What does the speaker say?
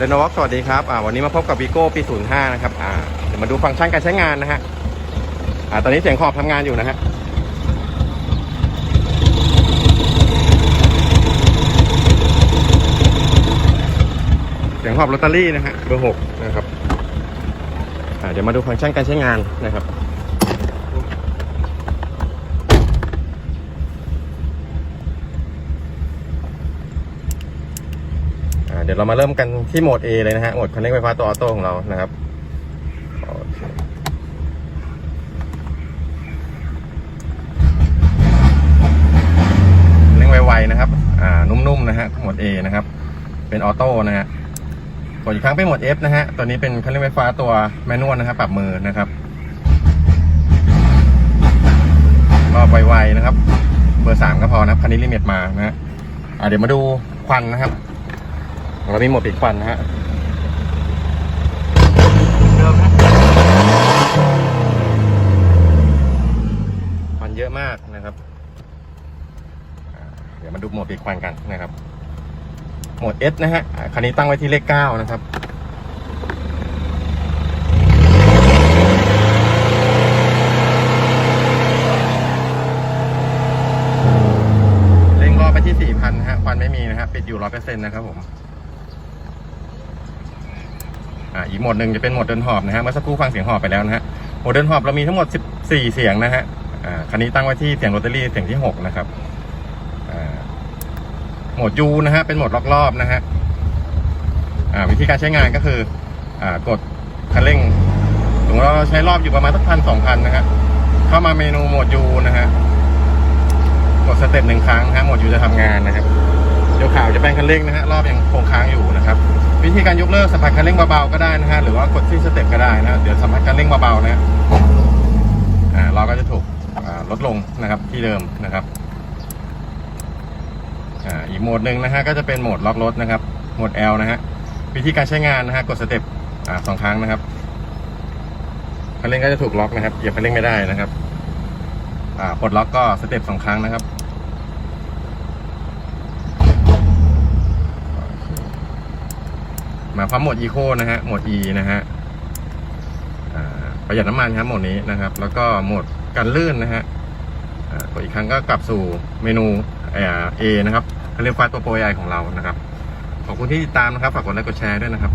เรโนวอกสวัสดีครับอ่าวันนี้มาพบกับ v ีโก้ปี 05 นะครับอ่าเดี๋ยวมาดูฟังก์ชันการใช้งานนะฮะอ่าตอนนี้เสียงขอบทำงานอยู่นะฮะเสียงขอบลอตเตอรี่นะฮะเบอร์6นะครับอ่าเดี๋ยวมาดูฟังก์ชันการใช้งานนะครับ ดี๋ยวเรามาเริ่มกันที่โหมด A เลยนะฮะโหมดคันเร่งไฟฟ้าตัวออโต้ของเรานะครับเร่งไวๆนะครับ อ่า นุ่มๆนะฮะโหมด A นะครับ เป็นออโต้นะฮะกดอีกครั้งเป็นโหมด F นะฮะ ตัวนี้เป็นคันเร่งไฟฟ้าตัวแมนนวลนะครับ ปรับมือนะครับ ก็ไวๆนะครับ เบอร์สามก็พอนะครับคันนี้ลิมิตมานะฮะอ่าเดี๋ยวมาดูควันนะครับ เรามีหมดปิดควันนะฮะเดิมนะควันเยอะมากนะครับ เดี๋ยวมาดูหมดปิดควันกันนะครับหมด S นะฮะ คันนี้ตั้งไว้ที่เลขเก้านะครับ เร่งรอบไปที่ 4,000นะฮะควันไม่มีนะฮะ ปิดอยู่ 100%นะครับผมาอีกโหมดหนึ่งจะเป็นโหมดเดินหอบนะฮะเมื่อสักครู่ฟังเสียงหอบไปแล้วนะฮะโหมดเดินหอบเรามีทั้งหมด 14 เสียงนะฮะอ่าคันนี้ตั้งไว้ที่เสียงโรตารี่เสียงที่ 6 นะครับอ่าโหมดยูนะฮะเป็นโหมดล็อกรอบนะฮะอ่าวิธีการใช้งานก็คืออ่ากดคันเร่งสมมติว่าเราใช้รอบอยู่ประมาณสักพันสองพันนะฮะเข้ามาเมนูโหมดยูนะฮะกดสเต็ปหนึ่งครั้งนะฮะโหมดยูจะทำงานนะครับ เดี๋ยวขาวจะเป็นคันเร่งนะฮะรอบยังคงค้างอยู่นะครับวิธีการยกเลิกสัมผัสคันเร่งเบาๆก็ได้นะฮะหรือว่ากดที่สเต็ปก็ได้นะเดี๋ยวสัมผัสคันเร่งเบาๆนะฮะอ่าเราก็จะถูกลดลงนะครับที่เดิมนะครับอ่าอีกโหมดหนึ่งนะฮะก็จะเป็นโหมดล็อกรถนะครับโหมด L นะฮะวิธีการใช้งานนะฮะกดสเต็ปอ่าสองครั้งนะครับคันเร่งก็จะถูกล็อกนะครับเหยียบคันเร่งไม่ได้นะครับอ่าปลดล็อกก็สเต็ปสองครั้งนะครับ มาพร้อมโหมดอีโคนะฮะโหมด E นะฮะประหยัดน้ำมันครับโหมดนี้นะครับ แล้วก็โหมดกันลื่นนะฮะอ่ากดอีกครั้งก็กลับสู่เมนูเอ่อนะครับเรียกว่าตัวโปรยของเรานะครับ ขอบคุณที่ติดตามนะครับ ฝากกดไลค์กดแชร์ด้วยนะครับ